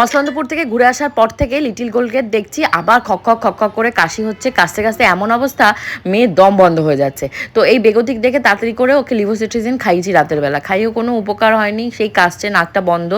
মসলন্দপুর থেকে ঘুরে আসার পর থেকে লিটিল গোলগেট দেখছি আবার খক খক খক খক করে কাশি হচ্ছে, কাশতে কাশতে এমন অবস্থা, মেয়ের দম বন্ধ হয়ে যাচ্ছে। তো এই বেগতিক দেখে তাড়াতাড়ি করে ওকে লিভোসিট্রিজিন খাইয়েছি রাতের বেলা। খাইয়েও কোনো উপকার হয়নি, সেই কাশছে, নাকটা বন্ধ।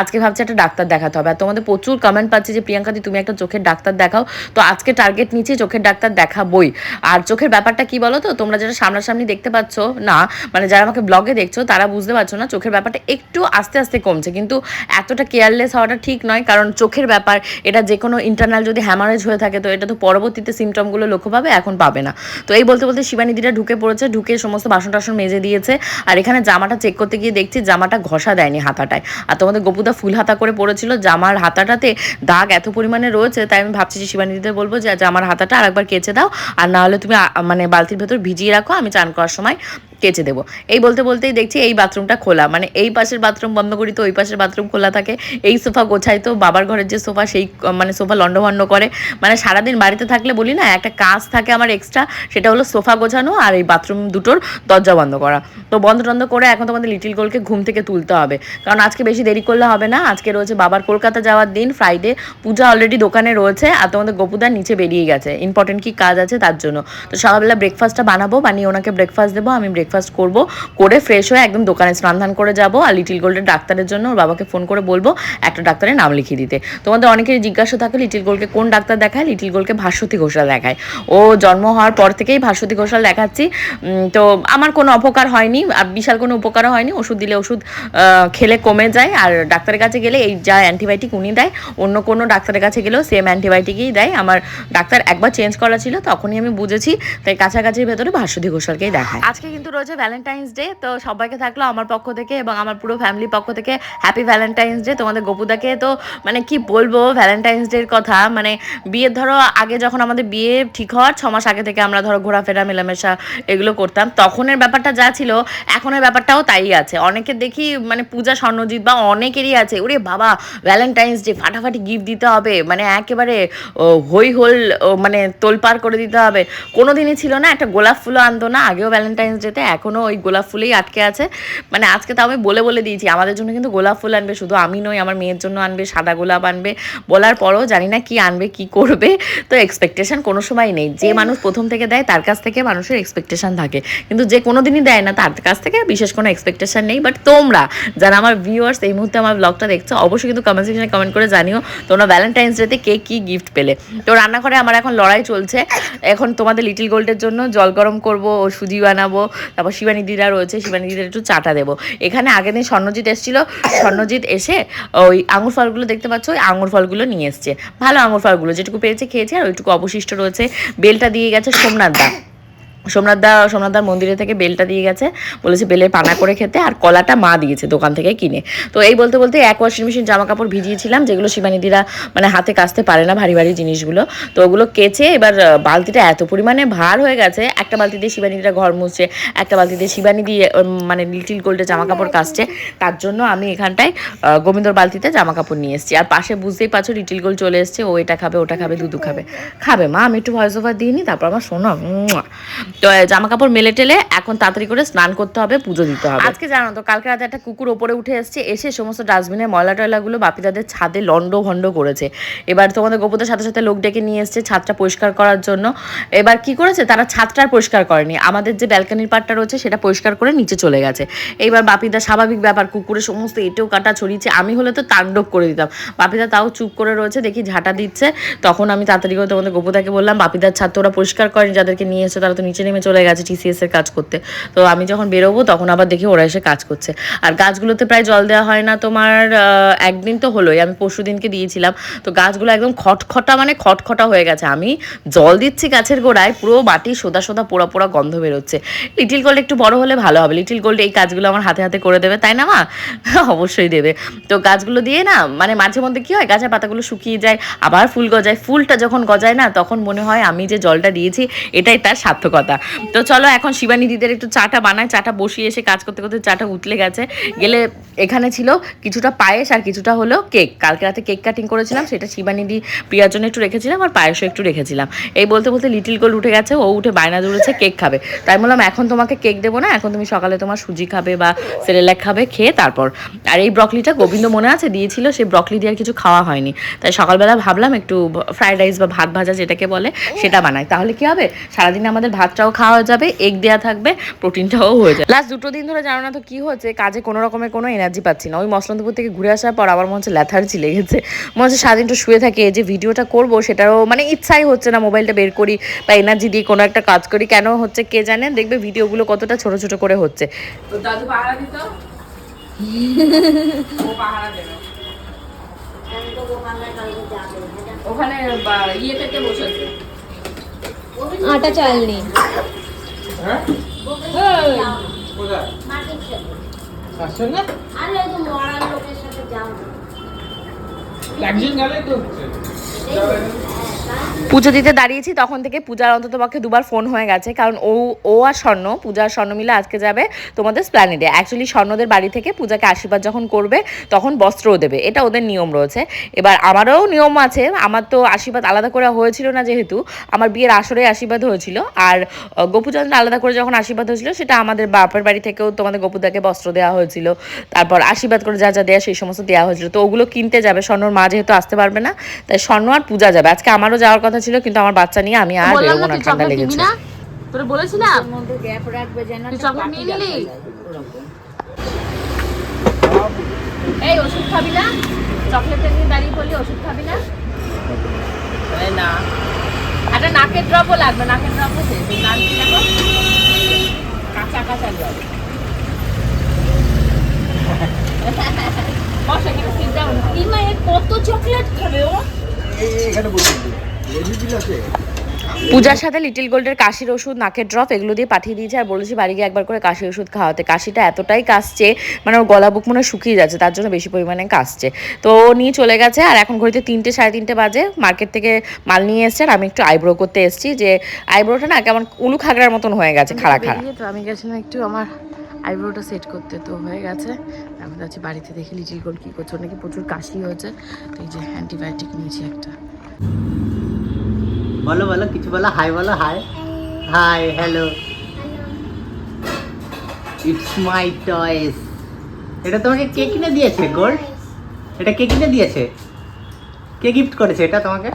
আজকে ভাবছি একটা ডাক্তার দেখাতে হবে। আর তোমাদের প্রচুর কমেন্ট পাচ্ছি যে প্রিয়াঙ্কাদি তুমি একটা চোখের ডাক্তার দেখাও। তো আজকে টার্গেট নিচ্ছি চোখের ডাক্তার দেখাবই। আর চোখের ব্যাপারটা কি বলো তো? তোমরা যারা সামনাসামনি দেখতে পাচ্ছ, না মানে যারা আমাকে ব্লগে দেখছ, তারা বুঝতে পারছ না, চোখের ব্যাপারটা একটু আস্তে আস্তে কমছে। কিন্তু এতটা কেয়ারলেস হওয়াটা ঠিক নয়, কারণ চোখের ব্যাপার, এটা যে কোনো ইন্টারনাল যদি হ্যামারেজ হয়ে থাকে, তো এটা তো পরবর্তীতে সিমটমগুলো লক্ষ্য পাবে, এখন পাবে না। তো এই বলতে বলতে শিবানিদিটা ঢুকে পড়েছে, ঢুকে সমস্ত বাসন টাসন মেজে দিয়েছে, আর এখানে জামাটা চেক করতে গিয়ে দেখছি জামাটা ঘষা দেয়নি হাতাটায়। আর তোমাদের গপুদা ফুল হাতা করে পড়েছিল, জামার হাতাটাতে দাগ এত পরিমাণে রয়েছে, তাই আমি ভাবছি যে শিবানিদিদের বলব যে, জামার হাতাটা আরেকবার কেচে দাও, আর না হলে তুমি মানে বালতির ভেতর ভিজিয়ে রাখো, আমি চান করার সময় কেচে দেবো। এই বলতে বলতেই দেখছি এই বাথরুমটা খোলা। মানে এই পাশের বাথরুম বন্ধ করি তো, ওই পাশের বাথরুম খোলা থাকে। এই সোফা গোছাই তো, বাবার ঘরের যে সোফা, সেই মানে সোফা লন্ডভন্ড করে। মানে সারাদিন বাড়িতে থাকলে বলি না, একটা কাজ থাকে আমার এক্সট্রা সেটা হলো সোফা গোছানো আর এই বাথরুম দুটোর দরজা বন্ধ করা। তো বন্ধ টন্ধ করে এখন তোমাদের লিটিল গোলকে ঘুম থেকে তুলতে হবে। কারণ আজকে বেশি দেরি করলে হবে না। আজকে রয়েছে বাবার কলকাতা যাওয়ার দিন ফ্রাইডে পূজা অলরেডি দোকানে রয়েছে আর তোমাদের গপুদার নিচে বেরিয়ে গেছে। ইম্পর্টেন্ট কি কাজ আছে তার জন্য। তো সকালবেলা ব্রেকফাস্টটা বানাবো, বানিয়ে ওনাকে ব্রেকফাস্ট দেবো, আমি ব্রেকফাস্ট করব, করে ফ্রেশ হয়ে একদম দোকানে স্নান ধান করে যাব আর লিটিল গোল্ডের ডাক্তারের জন্য ওর বাবাকে ফোন করে বলব একটা ডাক্তারের নাম লিখিয়ে দিতে। তোমাদের অনেকেরই জিজ্ঞাসা থাকে লিটিল গোলকে কোন ডাক্তার দেখায়? লিটিল গোলকে ভাস্বতী ঘোষাল দেখায়। ও জন্ম হওয়ার পর থেকেই ভাস্বতী ঘোষাল দেখাচ্ছি। তো আমার কোনো অপকার হয়নি, আর বিশাল কোনো উপকারও হয়নি। ওষুধ দিলে ওষুধ খেলে কমে যায়। আর ডাক্তারের কাছে গেলে এই যা অ্যান্টিবায়োটিক উনি দেয়, অন্য কোনো ডাক্তারের কাছে গেলেও সেম অ্যান্টিবায়োটিকই দেয়। আমার ডাক্তার একবার চেঞ্জ করা ছিল, তখনই আমি বুঝেছি, তাই কাছাকাছির ভেতরে ভাস্বতী ঘোষালকেই দেখায়। আজকে কিন্তু রয়েছে ভ্যালেন্টাইন্স ডে তো সবাইকে থাকল আমার পক্ষ থেকে এবং আমার পুরো ফ্যামিলির পক্ষ থেকে হ্যাপি ভ্যালেন্টাইন্স ডে তোমাদের গপুদাকে তো মানে কি বলব ভ্যালেন্টাইন্স ডের কথা। মানে বিয়ের ধরো, আগে যখন আমাদের বিয়ে ঠিক হওয়ার ছ মাস আগে থেকে আমরা ধরো ঘোরাফেরা, মেলামেশা এগুলো করতাম, তখনের ব্যাপারটা যা ছিল, এখনের ব্যাপারটাও তাই আছে। অনেকে দেখি মানে পূজা স্বর্ণজিৎ বা অনেকেরই আছে, ওরে বাবা ভ্যালেন্টাইন্স ডে ফাটাফাটি গিফট দিতে হবে। মানে একেবারে হই হোল মানে তোলপাড় করে দিতে হবে। কোনো দিনই ছিল না, একটা গোলাপ ফুলও আনতো না, আগেও ভ্যালেন্টাইন্স ডেতে এখনও ওই গোলাপ ফুলেই আটকে আছে। মানে আজকে তো আমি বলে বলে দিয়েছি, আমাদের জন্য কিন্তু গোলাপ ফুল আনবে, শুধু আমি নই, আমার মেয়ের জন্য আনবে, সাদা গোলাপ আনবে, বলার পরও জানি না কি আনবে, কি করবে, তো এক্সপেকটেশন কোনো সময় নেই। যে মানুষ প্রথম থেকে দেয়, তার কাছ থেকে মানুষের এক্সপেকটেশন থাকে। কিন্তু যে কোনো দিনই দেয় না, তার কাছ থেকে বিশেষ কোনো এক্সপেকটেশন নেই। বাট তোমরা, যারা আমার ভিউয়ার্স এই মুহূর্তে আমার ব্লগটা দেখছ, অবশ্যই কিন্তু কমেন্ট সেকশনে কমেন্ট করে জানিও তোমরা ভ্যালেন্টাইন্স ডেতে কে কি গিফট পেলে। তো রান্নাঘরে আমার এখন লড়াই চলছে। এখন তোমাদের লিটিল গোল্ডের জন্য জল গরম করব ও সুজি বানাবো তারপর শিবানী দিদা রয়েছে, শিবানী দিদার একটু চাটা দেবো। এখানে আগের দিন স্বর্ণজিৎ এসেছিল, স্বর্ণজিৎ এসে ওই আঙুর ফলগুলো দেখতে পাচ্ছ, ওই আঙুর ফলগুলো নিয়ে এসছে। ভালো আঙুর ফলগুলো, যেটুকু পেয়েছে খেয়েছে, আর ওইটুকু অবশিষ্ট রয়েছে। বেলটা দিয়ে গেছে সোমনাথ দা। সোমনাথ দা সোমনাথদার মন্দিরে থেকে বেলটা দিয়ে গেছে। বলেছে বেলের পানা করে খেতে, আর কলাটা মা দিয়েছে দোকান থেকে কিনে। তো এই বলতে বলতে এক ওয়াশিং মেশিন জামা কাপড় ভিজিয়েছিলাম, যেগুলো শিবানিদিরা মানে হাতে কাচতে পারে না ভারী ভারী জিনিসগুলো। তো ওগুলো কেচে এবার বালতিটা এত পরিমাণে ভার হয়ে গেছে, একটা বালতি দিয়ে শিবানিদিরা ঘর মুছছে, একটা বালতি দিয়ে শিবানি দিয়ে মানে লিটিল গোল্ডে জামা কাপড় কাচছে। তার জন্য আমি এখানটায় গোবিন্দর বালতিতে জামা কাপড় নিয়ে এসেছি। আর পাশে বুঝতেই পারছ লিটিল গোল্ড চলে এসছে, ও এটা খাবে, ওটা খাবে, দুধু খাবে। খাবে মা, আমি একটু ভয়েস ওভার দিয়ে নিই তারপর আমার শোনো জামা কাপড় মেলে টেলে এখন তাড়াতাড়ি করে স্নান করতে হবে, পুজো দিতে হবে। আজকে জানো তো, কালকে রাতে একটা কুকুর ওপরে উঠে এসছে, এসে সমস্ত ডাস্টবিনের ময়লা টয়লাগুলো বাপিদাদের ছাদে লন্ড ভন্ড করেছে। এবার তোমাদের গোপদের সাথে সাথে লোক ডেকে নিয়ে এসছে ছাদটা পরিষ্কার করার জন্য। এবার কি করেছে? তারা ছাদটা পরিষ্কার করেনি। আমাদের যে ব্যালকানির পাটটা রয়েছে, সেটা পরিষ্কার করে নিচে চলে গেছে। এইবার বাপিদা স্বাভাবিক ব্যাপার কুকুরের সমস্ত এঁটেও কাটা ছড়িয়েছে। আমি হলে তো তাণ্ডব করে দিতাম। বাপিদা তাও চুপ করে রয়েছে, দেখি ঝাঁটা দিচ্ছে। তখন আমি তাড়াতাড়ি করে তোমাদের গোপদাকে বললাম, বাপিদার ছাদ তো ওরা পরিষ্কার করেনি, যাদেরকে নিয়ে এসে তারা তো নিচে নেমে চলে গেছে টিসিএস এর কাজ করতে। তো আমি যখন বেরোবো তখন আবার দেখি ওরা এসে কাজ করছে। আর গাছগুলোতে প্রায় জল দেওয়া হয় না তোমার একদিন তো হলোই, আমি পরশু দিনকে দিয়েছিলাম। তো গাছগুলো একদম খটখটা মানে খটখটা হয়ে গেছে। আমি জল দিচ্ছি গাছের গোড়ায়, পুরো মাটি সোদা সোদা পোড়া পোড়া গন্ধ বেরোচ্ছে। লিটিল গোল্ড একটু বড় হলে ভালো হবে। লিটিল গোল্ড এই কাজগুলো আমার হাতে হাতে করে দেবে, তাই না মা? অবশ্যই দেবে। তো গাছগুলো দিয়ে না মানে মাঝে মধ্যে কি হয়, গাছের পাতাগুলো শুকিয়ে যায়, আবার ফুল গজায়। ফুলটা যখন গজায় না, তখন মনে হয় আমি যে জলটা দিয়েছি, এটাই তার সার্থকতা। কথা। তো চলো এখন শিবানী দিদের একটু চাটা বানায় চাটা বসিয়ে এসে কাজ করতে করতে চাটা উতলে গেছে। গেলে এখানে ছিল কিছুটা পায়েস আর কিছুটা হলো কেক। কালকে রাতে কেক কাটিং করেছিলাম, সেটা শিবানী দি প্রিয়ার জন্য একটু রেখেছিলাম আর পায়েসও একটু রেখেছিলাম। এই বলতে বলতে লিটিল গোল উঠে গেছে, ও উঠে বায়না ধরেছে, কেক খাবে। তাই বললাম, এখন তোমাকে কেক দেবো না, এখন তুমি সকালে তোমার সুজি খাবে বা সেরেল্যাক খাবে, খেয়ে তারপর। আর এই ব্রকলিটা গোবিন্দ মনে আছে? দিয়েছিল সেই ব্রকলি দিয়ে আর কিছু খাওয়া হয়নি। তাই সকালবেলা ভাবলাম একটু ফ্রাইড রাইস বা ভাত ভাজা যেটাকে বলে, সেটা বানাই। তাহলে কি হবে? সারাদিন আমাদের ভাতটাও খাওয়া যাবে এগ দেওয়া থাকবে, প্রোটিনটাও হয়ে যাবে। লাস্ট দুটো দিন ধরে জানো না তো কি হচ্ছে কাজে কোনো রকমের কোনো এনার্জি পাচ্ছি না। ওই মসলন্দপুর থেকে ঘুরে আসার পর আবার মনে হচ্ছে ল্যাথার্জি লেগেছে মনে হচ্ছে সারাদিনটা শুয়ে থাকে যে ভিডিওটা করব সেটারও মানে ইচ্ছাই হচ্ছে না মোবাইলটা বের করি বা এনার্জি দিয়ে কোনো একটা কাজ করি। কেন হচ্ছে কে জানে, দেখবে ভিডিওগুলো কতটা ছোট ছোট করে হচ্ছে। ওখানে ইয়ে পেতে বসেছে। আটা চাল নেই। না? একজন গেলে তো। পুজো দিতে দাঁড়িয়েছি, তখন থেকে পূজার অন্তত পক্ষে দুবার ফোন হয়ে গেছে, কারণ ও ও আর স্বর্ণ পূজার স্বর্ণ মিলে আজকে যাবে তোমাদের স্প্ল্যানেডে। অ্যাকচুয়ালি স্বর্ণদের বাড়ি থেকে পূজাকে আশীর্বাদ যখন করবে, তখন বস্ত্রও দেবে। এটা ওদের নিয়ম রয়েছে। এবার আমারও নিয়ম আছে, আমার তো আশীর্বাদ আলাদা করে হয়েছিল না যেহেতু, আমার বিয়ের আসরে আশীর্বাদ হয়েছিল। আর গোপুচন্দ্র আলাদা করে যখন আশীর্বাদ হয়েছিল, সেটা আমাদের বাপের বাড়ি থেকেও তোমাদের গোপুদাকে বস্ত্র দেওয়া হয়েছিল। তারপর আশীর্বাদ করে যা যা দেওয়া সেই সমস্ত দেওয়া হয়েছিল। তো ওগুলো কিনতে যাবে, স্বর্ণর মা যেহেতু আসতে পারবে না, তাই স্বর্ণ আর পূজা যাবে। আজকে আমারও যাওয়ার কথা ছিল কিন্তু আমার বাচ্চা নিয়ে আমি আর বেরোবো না ঠান্ডা লেগেছে। তোরে বলেছিলাম। গ্যাপ রাখবে যেন তুই চকলেট নিয়ে নিলি এই ওষুধ খাবি না? চকলেটটা নিয়ে দাঁড়িয়ে পড়লি ওষুধ খাবি না? না। একটা নাকের ড্রপও লাগবে নাকের ড্রপও দেখো। কাঁচা কাঁচা জল বস মা, এ কত চকলেট খাবে ও? এখানে বসে। পূজার সাথে লিটিল গোল্ডের কাশির ওষুধ নাকের ড্রপ এগুলো দিয়ে পাঠিয়ে দিয়েছে আর বলেছি বাড়ি গিয়ে একবার করে কাশির ওষুধ খাওয়াতে। কাশিটা এতটাই কাশছে মানে ওর গলা বুক মনে শুকিয়ে যাচ্ছে তার জন্য বেশি পরিমাণে কাশছে। তো ও নিয়ে চলে গেছে আর এখন ঘড়িতে তিনটে সাড়ে তিনটে বাজে। মার্কেট থেকে মাল নিয়ে এসছে আর আমি একটু আইব্রো করতে এসেছি যে আইব্রোটা না কেমন উলু খাগড়ার মতন হয়ে গেছে খাড়া খাড়া। তো আমি গেছিলাম একটু আমার আইব্রোটা সেট করতে তো হয়ে গেছে। এখন যাচ্ছি বাড়িতে দেখি লিটিল গোল্ড কী করছে নাকি প্রচুর কাশি হয়েছে। তো এই যে অ্যান্টিবায়োটিক নিয়েছি একটা। বলো বলো কিছু বলো। হাই বলো hi hi hello it's my toys এটা তোমাকে কে কিনে দিয়েছে গোল্ড? এটা কে কিনে দিয়েছে? কে গিফট করেছে এটা তোমাকে?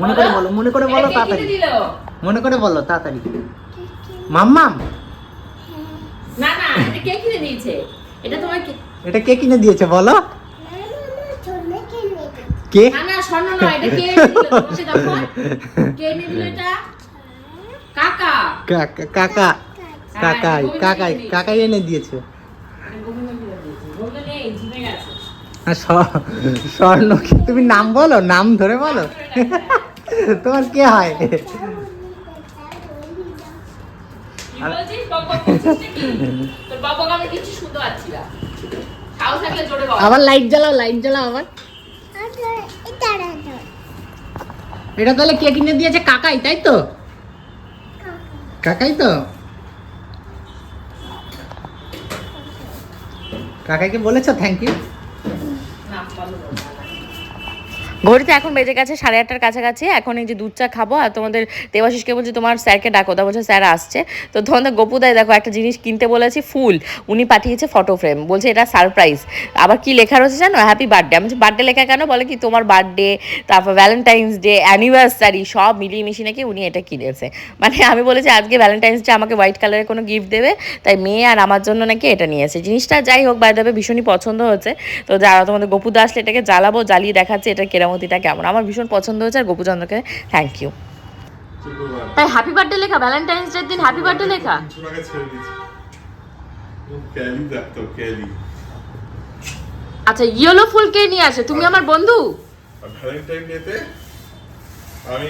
মনে করে বলো মনে করে বলো তাড়াতাড়ি। মনে করে বলো তাড়াতাড়ি। মাম্মাম। না না এটা কে কিনে দিয়েছে? এটা তোমাকে এটা কে কিনে দিয়েছে বলো। কে? না না স্বর্ণ নয় এটা কে তোমাকে তখন কে এনে দিল এটা? কাকা। কাকা কাকা। কাকাই কাকাই কাকাই এনে দিয়েছে। স্ব- স্বর্ণ কি? তুমি নাম বলো নাম ধরে বলো। তোমার কে হয়? আবার লাইট জ্বালাও লাইট জ্বালাও আবার। এটা তাহলে কে কিনে দিয়েছে? কাকাই তাই তো? কাকাই তো? কাকাইকে বলেছ? থ্যাংক ইউ ঘড়িতে এখন বেজে গেছে সাড়ে আটটার কাছাকাছি। এখন এই যে দুধ চা খাব আর তোমাদের দেবাশিসকে বলছি তোমার স্যারকে ডাকো। তা বলছে, স্যার আসছে। তো তোমাদের গোপুদায় দেখো একটা জিনিস কিনতে বলেছি, ফুল। উনি পাঠিয়েছে ফটো ফ্রেম বলছে, এটা সারপ্রাইজ আবার কি লেখা রয়েছে জানো? হ্যাপি বার্থডে আমি বার্থডে লেখা কেন? বলে কি, তোমার বার্থডে তারপর ভ্যালেন্টাইন্স ডে অ্যানিভার্সারি সব মিলিয়ে মিশিয়ে নাকি উনি এটা কিনেছে। মানে আমি বলেছি, আজকে ভ্যালেন্টাইন্স ডে আমাকে হোয়াইট কালারের কোনো গিফট দেবে, তাই মেয়ে আর আমার জন্য নাকি এটা নিয়েছে জিনিসটা যাই হোক বাই দেবে ভীষণই পছন্দ হয়েছে। তো যারা তোমাদের গোপুদা আসলে এটাকে জ্বালাবো, জ্বালিয়ে দেখাচ্ছে এটা কেরামতিটা কেমন? আমার ভীষণ পছন্দ হয়েছে আর গোপুচন্দ্রকে থ্যাংক ইউ তাই হ্যাপি বার্থডে লেখা ভ্যালেন্টাইন্স ডে দিন হ্যাপি বার্থডে লেখা। আচ্ছা ইয়েলো ফুল কে নিয়ে আসে? তুমি আমার বন্ধু? ভ্যালেন্টাইন ডেতে আমি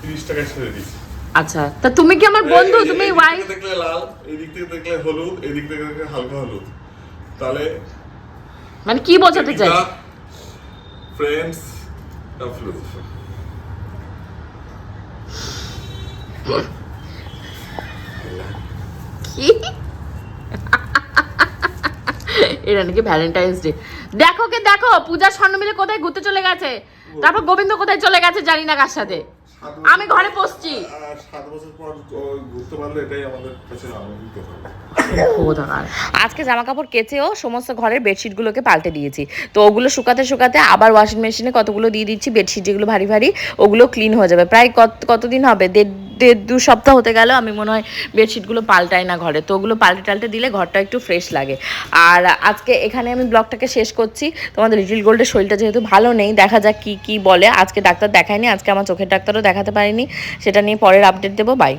তিরিশ টাকা ছেড়ে দিয়েছি আচ্ছা তা তুমি কি আমার বন্ধু? তুমি এই দিক ওয়াইফ থেকে দেখলে লাল এই দিক থেকে দেখলে হলুদ এই দিক থেকে দেখলে হালকা হলুদ। তাহলে মানে কি বোঝাতে চাই? ফ্রেন্ডস অফ লুসিফার কি? এটা নাকি ভ্যালেন্টাইন্স ডে দেখো কে দেখো পূজা স্বর্ণ মিলে কোথায় ঘুরতে চলে গেছে? তারপর গোবিন্দ কোথায় চলে গেছে জানি না কার সাথে। আমি ঘরে হবে আজকে জামা কাপড় কেচেও সমস্ত ঘরের বেডশিটগুলোকে পাল্টে দিয়েছি। তো ওগুলো শুকাতে শুকাতে আবার ওয়াশিং মেশিনে কতগুলো দিয়ে দিচ্ছি বেডশিট যেগুলো ভারী ভারী ওগুলো ক্লিন হয়ে যাবে। প্রায় কত কতদিন হবে? দেড় দেড় দু সপ্তাহ হতে গেল, আমি মনে হয় বেডশিটগুলো পাল্টাই না ঘরে। তো ওগুলো পাল্টে টাল্টে দিলে ঘরটা একটু ফ্রেশ লাগে। আর আজকে এখানে আমি ব্লগটাকে শেষ করছি। তোমাদের লিটিল গোল্ডের শরীরটা যেহেতু ভালো নেই, দেখা যাক কী কী বলে। আজকে ডাক্তার দেখায়নি, আজকে আমার চোখের ডাক্তারও দেখাতে পারিনি। সেটা নিয়ে পরের আপডেট দেবো। বাই